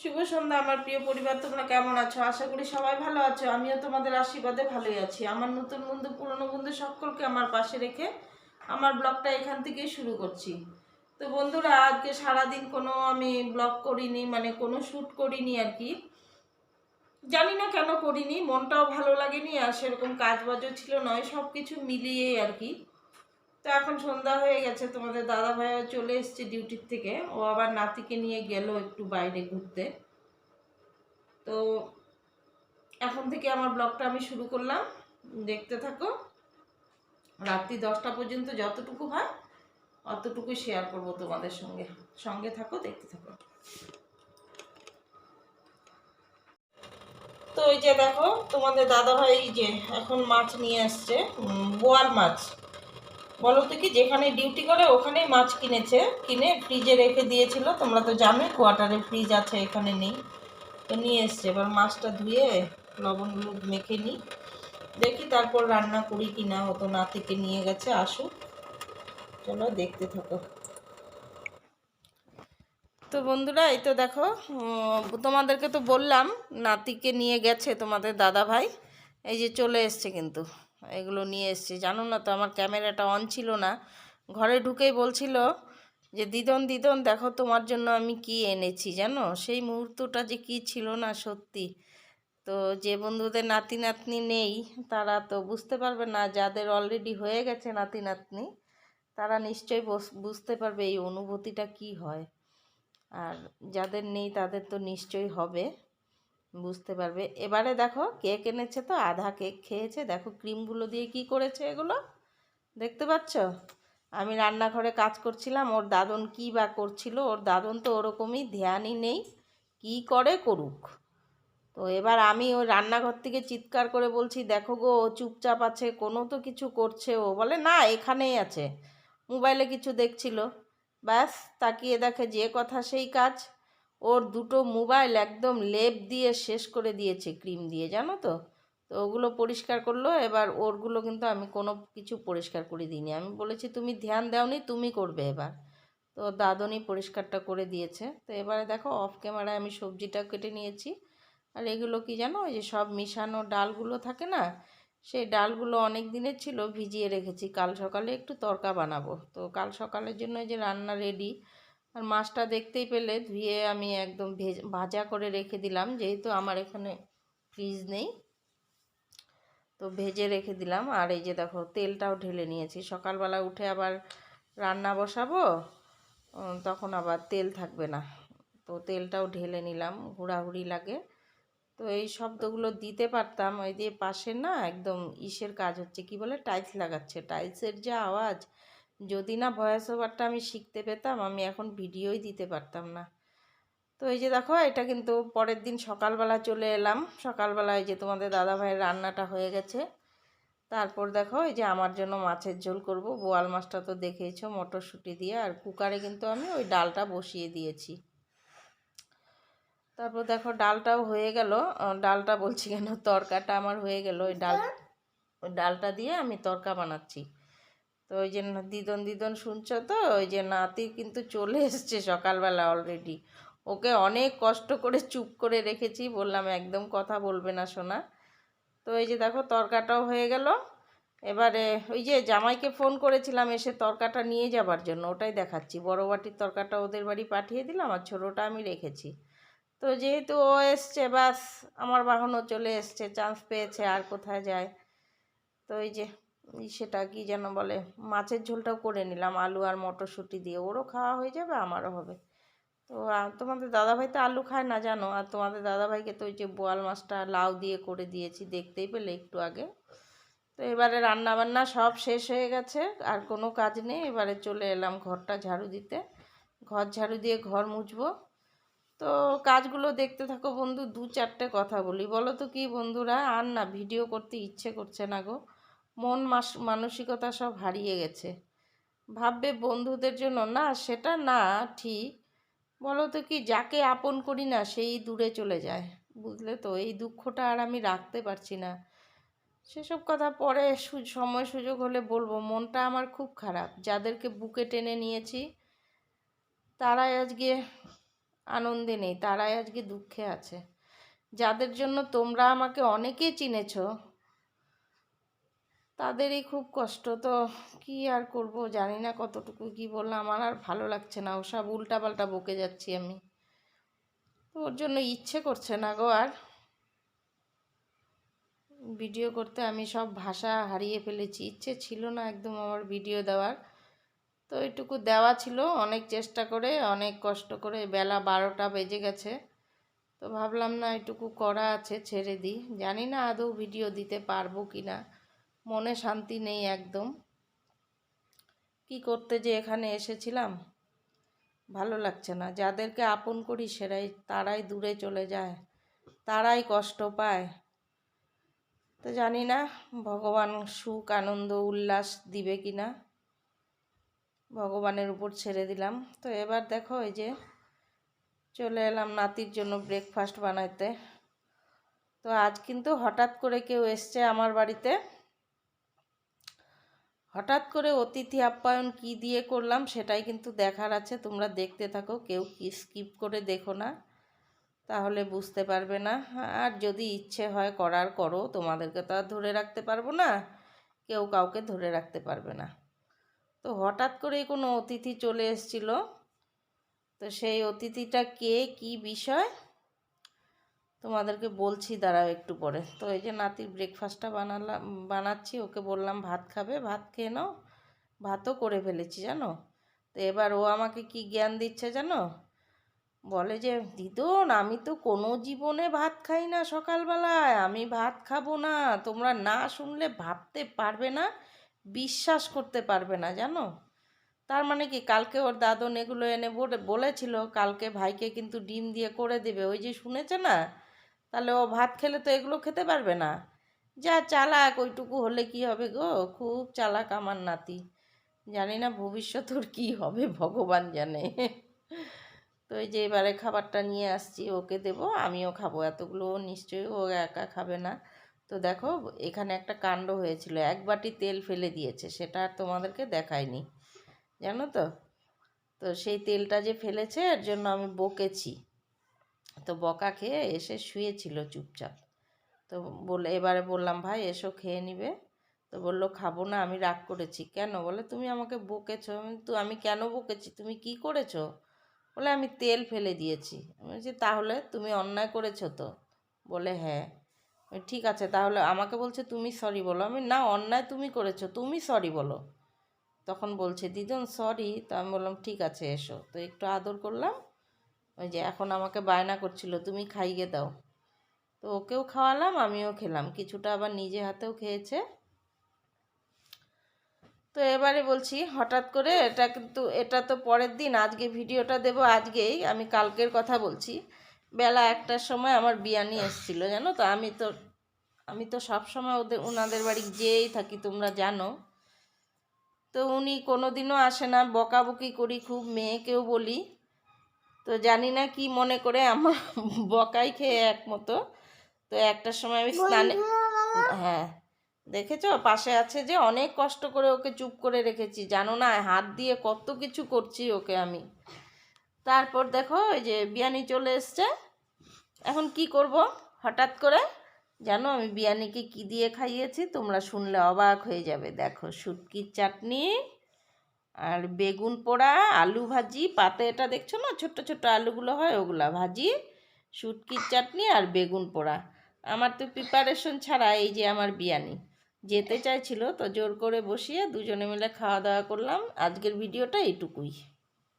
শুভ সন্ধ্যা, আমার প্রিয় পরিবার, তোমরা কেমন আছো? আশা করি সবাই ভালো আছো। আমিও তোমাদের আশীর্বাদে ভালোই আছি। আমার নতুন বন্ধু, পুরনো বন্ধু সকলকে আমার পাশে রেখে আমার ব্লগটা এখান থেকেই শুরু করছি। তো বন্ধুরা, আজকে সারাদিন কোনো আমি ব্লগ করিনি মানে কোনো শ্যুট করিনি আর কি। জানি না কেন করিনি, মনটাও ভালো লাগেনি আর সেরকম কাজবাজও ছিল নয় সব কিছু মিলিয়েই আর কি। তো এখন সন্ধ্যা হয়ে গেছে, তোমাদের দাদা ভাইও চলে এসছে ডিউটির থেকে। ও আবার নাতিকে নিয়ে গেল একটু বাইরে ঘুরতে। তো এখন থেকে আমার ব্লগটা আমি শুরু করলাম। দেখতে থাকো। রাত্রি দশটা পর্যন্ত যতটুকু হয় অতটুকু শেয়ার করব তোমাদের সঙ্গে। সঙ্গে থাকো, দেখতে থাকো। তো ওই যে দেখো, তোমাদের দাদা ভাই যে এখন মাছ নিয়ে আসছে বোয়াল মাছ। বলো তো কি, যেখানে ডিউটি করে ওখানেই মাছ কিনেছে, কিনে ফ্রিজে রেখে দিয়েছিল। তোমরা তো জানোই কোয়ার্টারে ফ্রিজ আছে, এখানে নেই। তো নিয়ে এসছে। এবার মাছটা ধুয়ে লবণ হলুদ মেখে নিই দেখি তারপর রান্না করি কি না হতো। নাতিকে নিয়ে গেছে, আসুক। চলো দেখতে থাকো। তো বন্ধুরা, এই তো দেখো তোমাদেরকে তো বললাম, নাতিকে নিয়ে গেছে তোমাদের দাদা ভাই এই যে চলে এসছে কিন্তু। এগুলো নিয়ে এসছে। জানো না তো, আমার ক্যামেরাটা অন ছিল না। ঘরে ঢুকেই বলছিল যে, দিদন দিদন, দেখো তোমার জন্য আমি কি এনেছি, জানো? সেই মুহূর্তটা যে কি ছিল না সত্যি। তো যে বন্ধুদের নাতি, নাতনি নেই, তারা তো বুঝতে পারবে না, যাদের অলরেডি হয়ে গেছে নাতি, নাতনি, তারা নিশ্চয়ই বুঝতে পারবে এই অনুভূতিটা কি হয়। আর যাদের নেই, তাদের তো নিশ্চয়ই হবে। বুঝতে পারবে। এবারে দেখো কেক এনেছে তো, আধা কেক খেয়েছে। দেখো ক্রিমগুলো দিয়ে কি করেছে এগুলো? দেখতে পাচ্ছ? আমি রান্নাঘরে কাজ করছিলাম, ওর দাদন কি বা করছিল? ওর দাদন তো ওরকমই, ধ্যানই নেই। কি করে করুক? তো এবার আমি ওই রান্নাঘর থেকে চিৎকার করে বলছি, দেখো গো, ও চুপচাপ আছে, কোনো তো কিছু করছে ও। বলে, না, এখানেই আছে। মোবাইলে কিছু দেখছিল। ব্যাস, তাকিয়ে দেখে যে কথা সেই কাজ। ওর দুটো মোবাইল একদম লেপ দিয়ে শেষ করে দিয়েছে, ক্রিম দিয়ে, জানো তো? তো ওগুলো পরিষ্কার করল, এবার ওরগুলো কিন্তু আমি কোনো কিছু পরিষ্কার করে দিইনি। আমি বলেছি, তুমি ধ্যান দাওনি, তুমি করবে এবার। তো দাদনই পরিষ্কারটা করে দিয়েছে। তো এবারে দেখো অফ ক্যামেরায় আমি সবজিটা কেটে নিয়েছি। আর এগুলো কি জানো, ওই যে সব মিশানো ডালগুলো থাকে না, সেই ডালগুলো অনেক দিনের ছিল, ভিজিয়ে রেখেছি। কাল সকালে একটু তরকা বানাবো। তো কাল সকালের জন্য যে রান্না রেডি আর মাছটা দেখতেই পেলে ধুয়ে আমি একদম ভেজ করে রেখে দিলাম, যেহেতু আমার এখানে ফ্রিজ নেই। তো ভেজে রেখে দিলাম, আর এই যে দেখো, তেলটাও ঢেলে নিয়েছি। সকালবেলা উঠে আবার রান্না বসাবো তখন আবার তেল থাকবে না। তো তেলটাও ঢেলে নিলাম হুড়াহুড়ি লাগে। তো এই শব্দগুলো দিতে পারতাম, ওই দিয়ে পাশে না একদম ইসের কাজ হচ্ছে, কি বলে, টাইলস লাগাচ্ছে। টাইলসের যে আওয়াজ যদি না ভয়েস ওভারটা আমি শিখতে পেতাম, আমি এখন ভিডিওই দিতে পারতাম না। তো এই যে দেখো, এটা কিন্তু পরের দিন সকালবেলা চলে এলাম। সকালবেলায় যে তোমাদের দাদা ভাইয়ের রান্নাটা হয়ে গেছে। তারপর দেখো, এই যে আমার জন্য মাছের ঝোল করব। বোয়াল মাছটা তো দেখেইছো, মটরশুঁটি দিয়ে। আর কুকারে কিন্তু আমি ওই ডালটা বসিয়ে দিয়েছি। তারপর দেখো, ডালটাও হয়ে গেল। ডালটা বলছি কেন? তরকাটা আমার হয়ে গেল। ওই ডাল, ওই ডালটা দিয়ে আমি তরকা বানাচ্ছি। তো ওই যে দিদন দিদন শুনছো তো? ওই যে নাতি কিন্তু চলে এসছে সকালবেলা অলরেডি ওকে অনেক কষ্ট করে চুপ করে রেখেছি, বললাম একদম কথা বলবে না শোনা তো এই যে দেখো, তরকাটাও হয়ে গেল। এবারে ওই যে জামাইকে ফোন করেছিলাম এসে তরকাটা নিয়ে যাবার জন্য, ওটাই দেখাচ্ছি। বড় বাটির তরকাটা ওদের বাড়ি পাঠিয়ে দিলাম আর ছোটোটা আমি রেখেছি। তো যেহেতু ও এসছে বাস আমার বাহনও চলে এসছে চান্স পেয়েছে, আর কোথায় যায়? তো ওই যে সেটা কি যেন বলে, মাছের ঝোলটাও করে নিলাম, আলু আর মটরশুঁটি দিয়ে। ওরও খাওয়া হয়ে যাবে, আমারও হবে। তো তোমাদের দাদাভাই তো আলু খায় না, জানো? আর তোমাদের দাদাভাইকে তো ওই যে বোয়াল মাছটা লাউ দিয়ে করে দিয়েছি, দেখতেই পেলে একটু আগে। তো এবারে রান্না বান্না সব শেষ হয়ে গেছে, আর কোনো কাজ নেই। এবারে চলে এলাম ঘরটা ঝাড়ু দিতে। ঘর ঝাড়ু দিয়ে ঘর মুছবো। তো, কাজগুলো দেখতে থাকো বন্ধু, দু চারটে কথা বলি। বলো তো কি বন্ধুরা, আর না, ভিডিও করতে ইচ্ছে করছে না গো। মন মাস, মানসিকতা সব হারিয়ে গেছে। ভাববে বন্ধুদের জন্য, না, সেটা না, ঠিক। বলো তো কি, যাকে আপন করি না, সেই দূরে চলে যায়। বুঝলে তো, এই দুঃখটা আর আমি রাখতে পারছি না। সেসব কথা পরে সময় সুযোগ হলে বলব, মনটা আমার খুব খারাপ। যাদেরকে বুকে টেনে নিয়েছি, তারাই আজকে আনন্দে নেই, তারাই আজকে দুঃখে আছে। যাদের জন্য তোমরা আমাকে অনেকে চিনেছ তাদেরই খুব কষ্ট। তো কি আর করব? জানি না কতটুকু কি বললাম। আমার আর ভালো লাগছে না। ও ওসব উল্টাপাল্টা বকে যাচ্ছি আমি। তো ওর জন্য ইচ্ছে করছে না গো আর। ভিডিও করতে আমি সব ভাষা হারিয়ে ফেলেছি। ইচ্ছে ছিল না একদম আমার ভিডিও দেওয়ার। তো এইটুকু দেওয়া ছিল। অনেক চেষ্টা করে, অনেক কষ্ট করে। বেলা বারোটা বেজে গেছে। তো ভাবলাম না এটুকু করা আছে, ছেড়ে দিই। জানি না আদৌ ভিডিও দিতে পারব কি না মনে শান্তি নেই একদম। কি করতে যে এখানে এসেছিলাম? ভালো লাগছে না। যাদেরকে আপন করি সেরাই, তারাই দূরে চলে যায়, তারাই কষ্ট পায়। তো জানি না, ভগবান সুখ, আনন্দ, উল্লাস দিবে কি না? ভগবানের উপর ছেড়ে দিলাম। তো এবার দেখো এই যে চলে এলাম নাতির জন্য ব্রেকফাস্ট বানাইতে। তো আজ কিন্তু হঠাৎ করে কেউ এসছে আমার বাড়িতে। হঠাৎ করে অতিথি আপ্যায়ন কি দিয়ে করলাম সেটাই কিন্তু দেখার আছে। তোমরা দেখতে থাকো, কেউ কি স্কিপ করে দেখো না, তাহলে বুঝতে পারবে না। আর যদি ইচ্ছে হয় করার, করো। তোমাদেরকে তো আর ধরে রাখতে পারব না, কেউ কাউকে ধরে রাখতে পারবে না। তো হঠাৎ করেই কোনো অতিথি চলে এসেছিল। তো সেই অতিথিটা কে, কি বিষয়? তোমাদেরকে বলছি, দাঁড়াও একটু পরে। তো এই যে নাতির ব্রেকফাস্টটা বানালাম, বানাচ্ছি, ওকে বললাম, ভাত খাবে? ভাত খেয়ে নাও। ভাতও করে ফেলেছি, জানো? তো এবার ও আমাকে কি জ্ঞান দিচ্ছে জানো? বলে যে, দিদন, আমি তো কোনো জীবনে ভাত খাই না সকালবেলায়। আমি ভাত খাব না। তোমরা না শুনলে ভাবতে পারবে না, বিশ্বাস করতে পারবে না, জানো? তার মানে কি, কালকে ওর দাদন এগুলো এনে বলে, বলেছিল, কালকে ভাইকে কিন্তু ডিম দিয়ে করে দেবে। ওই যে শুনেছে না? তাহলে ও ভাত খেলে তো এগুলো খেতে পারবে না। যা চালাক, ওইটুকু হলে কি হবে গো? খুব চালাক আমার নাতি। জানি না ভবিষ্যৎ ওর কী হবে, ভগবান জানে। তো এই যে এবারে খাবারটা নিয়ে আসছি, ওকে দেবো, আমিও খাব। এতগুলো নিশ্চয়ই ও একা খাবে না। তো দেখো, এখানে একটা কাণ্ড হয়েছিল, এক বাটি তেল ফেলে দিয়েছে, সেটা আর তোমাদেরকে দেখায়নি জানো তো? তো সেই তেলটা যে ফেলেছে, এর জন্য আমি বকেছি। তো বকা খেয়ে এসে শুয়েছিল চুপচাপ। তো বলে, এবারে বললাম, ভাই, এসো খেয়ে নিবে। তো বলল, খাব না, আমি রাগ করেছি। কেন? বলে, তুমি আমাকে বকেছো। তো আমি কেন বকেছি? তুমি কি করেছ? বলে, আমি তেল ফেলে দিয়েছি। আমি বলছি, তাহলে তুমি অন্যায় করেছ তো? বলে হ্যাঁ। ঠিক আছে, তাহলে আমাকে বলছে তুমি সরি বলো। আমি না, অন্যায় তুমি করেছ, তুমি সরি বলো। তখন বলছে, দিদন সরি তো আমি বললাম, ঠিক আছে, এসো। তো একটু আদর করলাম ওই যে এখন আমাকে বায়না করছিল, তুমি খাইয়ে দাও। তো ওকেও খাওয়ালাম, আমিও খেলাম। কিছুটা আবার নিজে হাতেও খেয়েছে। তো এবারে বলছি, হঠাৎ করে এটা কিন্তু, এটা তো পরের দিন, আজকে ভিডিওটা দেবো আজকেই, আমি কালকের কথা বলছি। বেলা একটার সময় আমার বিয়ানি এসেছিল, জানো তো? আমি তো আমি তো সব সময় ওদের ওনাদের বাড়ি যেয়েই থাকি, তোমরা জানো। তো উনি কোনো দিনও আসে না, বকাবকি করি, খুব মেয়েকেও বলি। তো জানি না কি মনে করে আমার বকাই খেয়ে একমতো তো একটার সময় আমি স্নানে হ্যাঁ দেখেছ? পাশে আছে যে অনেক কষ্ট করে ওকে চুপ করে রেখেছি। জানো না হাত দিয়ে কত কিছু করছি ওকে আমি। তারপর দেখো ওই যে বিয়ানি চলে এসছে। এখন কি করব হঠাৎ করে? জানো আমি বিয়ানিকে কি দিয়ে খাইয়েছি? তোমরা শুনলে অবাক হয়ে যাবে। দেখো শুটকির চাটনি। আর বেগুন পোড়া, আলু ভাজি, পাতে এটা দেখছ না? ছোট্ট ছোট্ট আলুগুলো হয়, ওগুলা ভাজি শুটকির চাটনি আর বেগুন পোড়া। আমার তো প্রিপারেশন ছাড়া এই যে আমার বিয়ানি যেতে চাইছিল, তো জোর করে বসিয়ে দুজনে মিলে খাওয়া দাওয়া করলাম। আজকের ভিডিওটা এইটুকুই